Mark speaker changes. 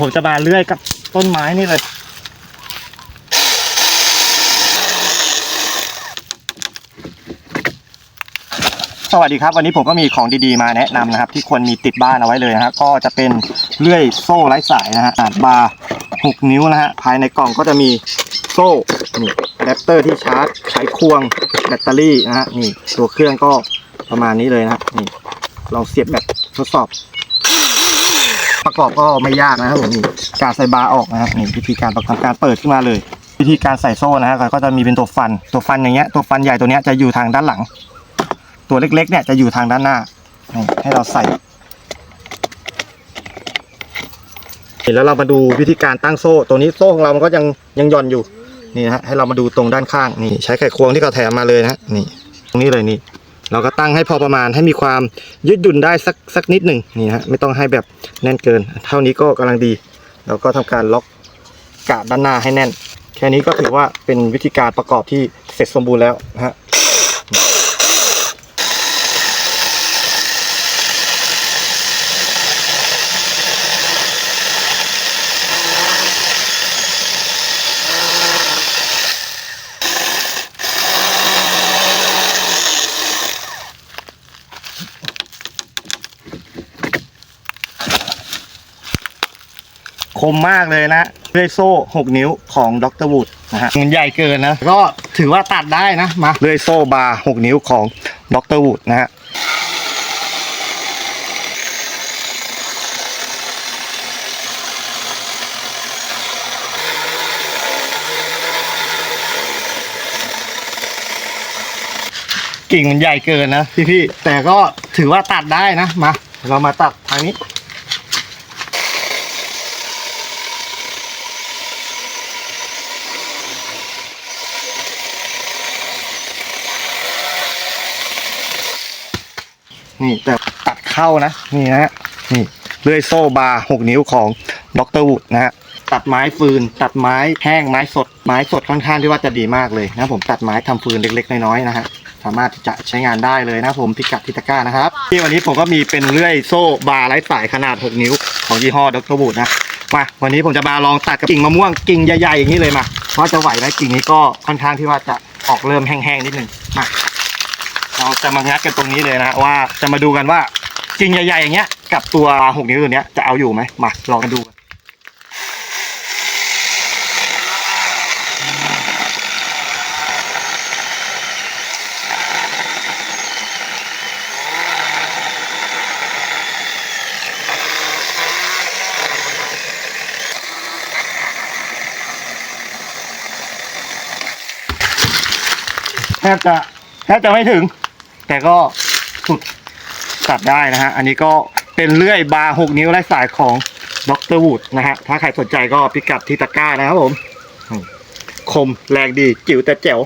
Speaker 1: ผมจะมาเลื่อยกับต้นไม้นี่เลย สวัสดีครับ วันนี้ผมก็มีของดีๆมาแนะนำนะครับ ที่ควรมีติดบ้านเอาไว้เลยนะฮะก็จะเป็นเลื่อยโซ่ไร้สายนะฮะขนาดบาร์6นิ้วนะฮะภายในกล่องก็จะมีโซ่นี่อะแดปเตอร์ที่ชาร์จไขควงแบตเตอรี่นะฮะนี่ตัวเครื่องก็ประมาณนี้เลยนะฮะนี่ลองเสียบแบบทดสอบ ประกอบก็ไม่ยากนะครับผมนี่การใส่บาร์ออกนะฮะนี่วิธีการประกอบการเปิดขึ้นมาเลย วิธีการใส่โซ่นะฮะก็จะมีเป็นตัวฟัน ตัวฟันอย่างเงี้ยตัวฟันใหญ่ตัวเนี้ยจะอยู่ทางด้านหลัง ตัวเล็กๆเนี่ยจะอยู่ทางด้านหน้านี่ให้เราใส่แล้วเรามาดูวิธีการตั้งโซ่ ตัวนี้โซ่ของเรามันก็ยังยังหย่อนอยู่นี่นะฮะให้เรามาดูตรงด้านข้างนี่ใช้ไขควงที่เขาแถมมาเลยนะนี่ ตรงนี้เลยนี่ เราก็ตั้งให้พอประมาณให้มีความยืดหยุ่นได้สักสักนิดหนึ่งนี่ฮะไม่ต้องให้แบบแน่นเกิน เท่านี้ก็กำลังดี แล้วก็ทำการล็อกกาดด้านหน้าให้แน่น แค่นี้ก็ถือว่าเป็นวิธีการประกอบที่เสร็จสมบูรณ์แล้วนะฮะ คมมากเลยนะเลยโซ่ 6 นิ้วของดรวูดนะฮะมันใหญ่เกินนะ ก็ถือว่าตัดได้นะมาเลยโซ่บาร์6นิ้วของดรวูดนะฮะกิ่งมันใหญ่เกินนะพี่ๆแต่ก็ถือว่าตัดได้นะมา เรามาตัดทางนี้ นี่แต่ตัดเข้านะ นี่นะฮะนี่เลื่อยโซ่บาร์หกนิ้วของดรวูดนะฮะตัดไม้ฟืน ตัดไม้แห้งไม้สด ไม้สดค่อนข้างที่ว่าจะดีมากเลยนะผมตัดไม้ทำฟืนเล็ก ๆ น้อยๆนะฮะสามารถที่จะใช้งานได้เลยนะผมพิกัดทิตะกร้านะครับที่วันนี้ผมก็มีเป็นเลื่อยโซ่บาร์ไร้สายขนาด 6 นิ้วของยี่ห้อดรวูดนะมาวันนี้ผมจะมาลองตัดกับกิ่งมะม่วงกิ่งใหญ่ๆอย่างนี้เลยมาว่าจะไหวไหมกิ่งนี้ก็ค่อนข้างที่ว่าจะออกเริ่มแห้งๆนิดนึงมา เราจะมางัดกันตรงนี้เลยนะว่าจะมาดูกันว่ากิ่งใหญ่ๆอย่างเงี้ย กับตัวหกนิ้วตัวเนี้ยจะเอาอยู่ไหมมาลองกันดูกันแทบจะแทบจะไม่ถึง แต่ก็สุดตัดได้นะฮะ อันนี้ก็เป็นเลื่อยบาร์หกนิ้วไร้สายของดรวูดนะฮะ ถ้าใครสนใจก็พิกัดที่ตะกร้านะครับผมอืมคมแรงดีจิ๋วแต่แจ๋ว